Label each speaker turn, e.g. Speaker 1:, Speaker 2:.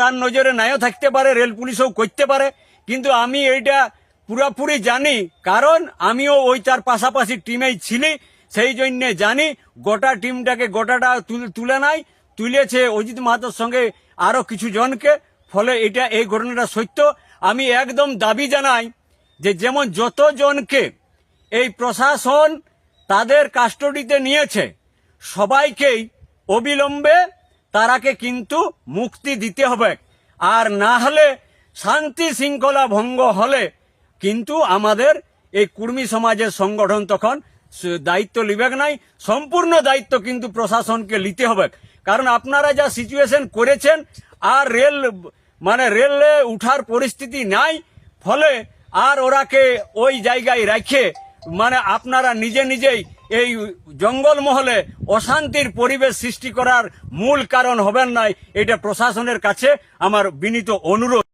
Speaker 1: তার নজরে নাও থাকতে পারে, রেল পুলিশও করতে পারে। কিন্তু আমি এইটা পুরোপুরি জানি, কারণ আমিও ওই তার পাশাপাশি টিমেই ছিলি, সেই জন্যে জানি গোটা টিমটাকে গোটাটা তুল- নাই। তুলেছে অজিত মাহাতোর সঙ্গে আরও কিছু জনকে, ফলে এটা, এই ঘটনাটা সত্য। আমি একদম দাবি জানাই যে যেমন যত জনকে এই প্রশাসন তাদের কাস্টডিতে নিয়েছে, সবাইকেই অবিলম্বে তারাকে কিন্তু মুক্তি দিতে হবে। আর না হলে শান্তি শৃঙ্খলা ভঙ্গ হলে কিন্তু আমাদের এই কুর্মী সমাজের সংগঠন তখন দায়িত্ব লিবেক নাই, সম্পূর্ণ দায়িত্ব কিন্তু প্রশাসনকে নিতে হবে। কারণ আপনারা যা সিচুয়েশন করেছেন আর রেল মানে রেলে উঠার পরিস্থিতি নাই, ফলে আর ওরাকে ওই জায়গায় রাখে মানে আপনারা নিজে নিজেই এই জঙ্গল মহলে অশান্তির পরিবেশ সৃষ্টি করার মূল কারণ হবেন নাই, এটা প্রশাসনের কাছে আমার বিনীত অনুরোধ।